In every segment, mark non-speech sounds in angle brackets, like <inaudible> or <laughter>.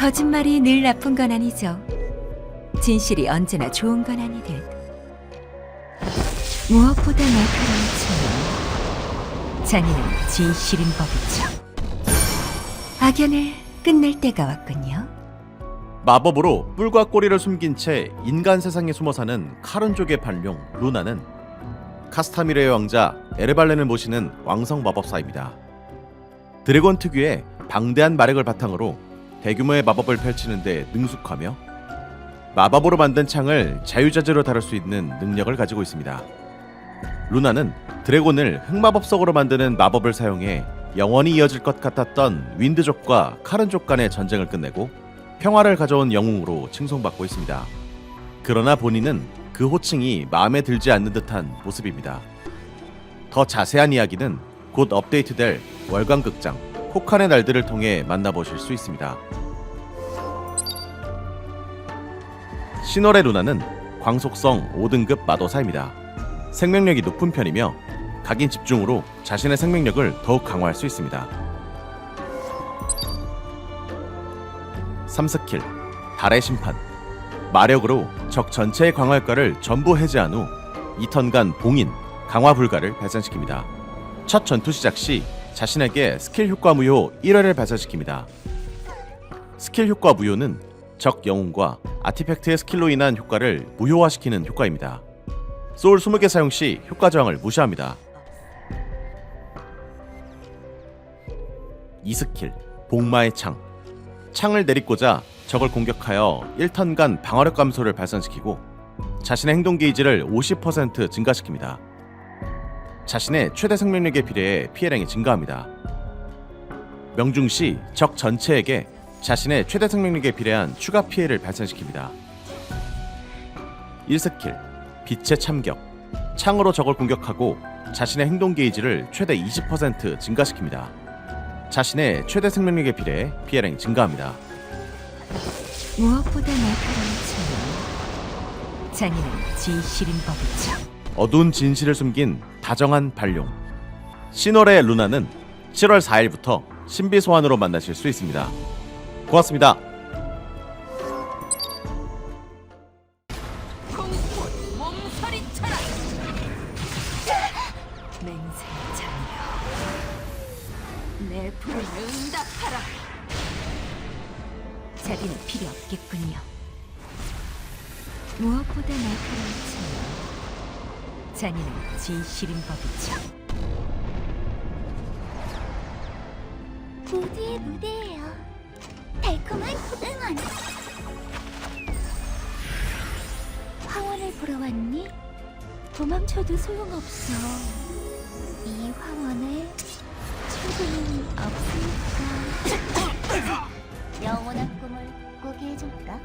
거짓말이 늘 나쁜 건 아니죠. 진실이 언제나 좋은 건 아니듯. 무엇보다 날카로운 춤은 잔인한 진실인 법이죠. 악연을 끝낼 때가 왔군요. 마법으로 뿔과 꼬리를 숨긴 채 인간 세상에 숨어 사는 카른족의 반룡 루나는 카스타미르의 왕자 에르발렌을 모시는 왕성 마법사입니다. 드래곤 특유의 방대한 마력을 바탕으로 대규모의 마법을 펼치는데 능숙하며 마법으로 만든 창을 자유자재로 다룰 수 있는 능력을 가지고 있습니다. 루나는 드래곤을 흑마법석으로 만드는 마법을 사용해 영원히 이어질 것 같았던 윈드족과 카른족 간의 전쟁을 끝내고 평화를 가져온 영웅으로 칭송받고 있습니다. 그러나 본인은 그 호칭이 마음에 들지 않는 듯한 모습입니다. 더 자세한 이야기는 곧 업데이트될 월광극장 혹한의 날들을 통해 만나보실 수 있습니다. 신월의 루나는 광속성 5등급 마도사입니다. 생명력이 높은 편이며 각인 집중으로 자신의 생명력을 더욱 강화할 수 있습니다. 3스킬 달의 심판 마력으로 적 전체의 강화 효과를 전부 해제한 후 2턴간 봉인 강화 불가를 발산시킵니다. 첫 전투 시작 시 자신에게 스킬 효과 무효 1회를 발산시킵니다. 스킬 효과 무효는 적 영웅과 아티팩트의 스킬로 인한 효과를 무효화시키는 효과입니다. 소울 20개 사용 시 효과 저항을 무시합니다. 2스킬 복마의 창 창을 내리꽂아 적을 공격하여 1턴간 방어력 감소를 발산시키고 자신의 행동 게이지를 50% 증가시킵니다. 자신의 최대 생명력에 비례해 피해량이 증가합니다. 명중 시 적 전체에게 자신의 최대 생명력에 비례한 추가 피해를 발산시킵니다. 1스킬 빛의 참격 창으로 적을 공격하고 자신의 행동 게이지를 최대 20% 증가시킵니다. 자신의 최대 생명력에 비례해 피해량이 증가합니다. 무엇보다 날카로운 춤은 잔인한 진실인 법이죠. 어두운 진실을 숨긴 다정한 반룡. 신월의 루나는 7월 4일부터 신비 소환으로 만나실 수 있습니다. 고맙습니다. 자비는 필요 없겠군요. 무엇보다 날카로운 잔인한 진실인 법이죠 모두의 무대예요. 달콤한 응원. 황혼을 보러 왔니? 도망쳐도 소용없어. 이 황혼을 출구는 없으니까. <coughs> 영원한 꿈을 꾸게 해줄까?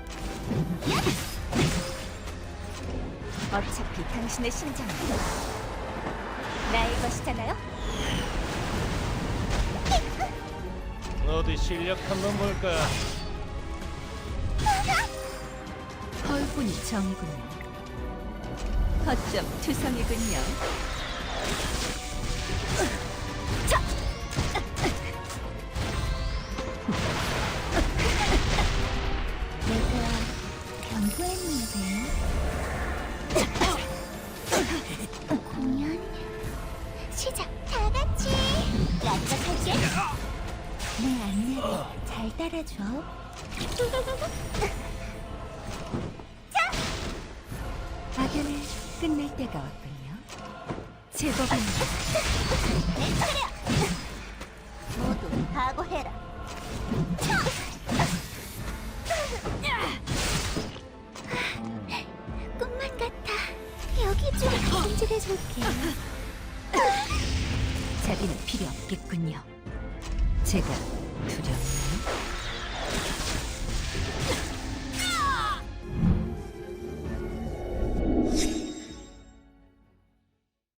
어차피 당신의 심장은 나의 것이잖아요? 어디 실력 한번 볼까? 헐뿐이 정이군요 어쩜 투성이군요. 내가 변부했는데. 공연 시작. 다 같이. 란짝할게. 내 안내를 잘 따라줘. 악연을 끝낼 때가 왔군요 제법입니다 내 차례야. 모두 각오해라. 꿈 여기 좀 움직여줄게. 자비는 필요 없겠군요. 제가 두렵나요?